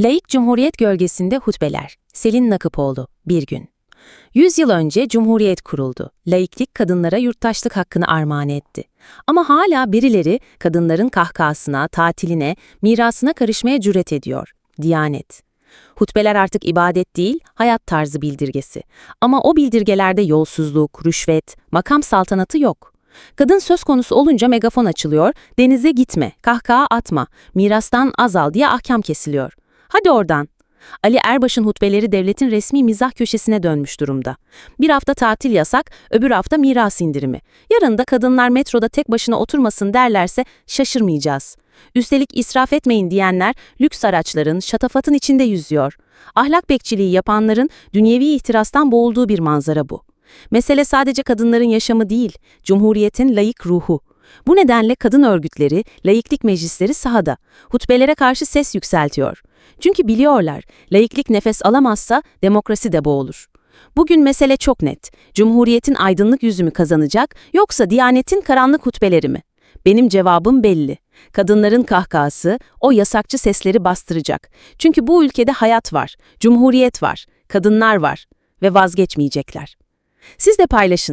Laik Cumhuriyet Gölgesinde Hutbeler Selin Nakıpoğlu Bir gün 100 yıl önce Cumhuriyet kuruldu. Laiklik kadınlara yurttaşlık hakkını armağan etti. Ama hala birileri kadınların kahkahasına, tatiline, mirasına karışmaya cüret ediyor. Diyanet. Hutbeler artık ibadet değil, hayat tarzı bildirgesi. Ama o bildirgelerde yolsuzluk, rüşvet, makam saltanatı yok. Kadın söz konusu olunca megafon açılıyor, denize gitme, kahkaha atma, mirastan azal diye ahkam kesiliyor. Hadi oradan. Ali Erbaş'ın hutbeleri devletin resmi mizah köşesine dönmüş durumda. Bir hafta tatil yasak, öbür hafta miras indirimi. Yarın da kadınlar metroda tek başına oturmasın derlerse şaşırmayacağız. Üstelik israf etmeyin diyenler lüks araçların, şatafatın içinde yüzüyor. Ahlak bekçiliği yapanların dünyevi ihtirastan boğulduğu bir manzara bu. Mesele sadece kadınların yaşamı değil, Cumhuriyet'in layık ruhu. Bu nedenle kadın örgütleri, layıklık meclisleri sahada, hutbelere karşı ses yükseltiyor. Çünkü biliyorlar, layıklık nefes alamazsa demokrasi de boğulur. Bugün mesele çok net. Cumhuriyetin aydınlık yüzü mü kazanacak yoksa Diyanet'in karanlık hutbeleri mi? Benim cevabım belli. Kadınların kahkahası o yasakçı sesleri bastıracak. Çünkü bu ülkede hayat var, cumhuriyet var, kadınlar var ve vazgeçmeyecekler. Siz de paylaşın.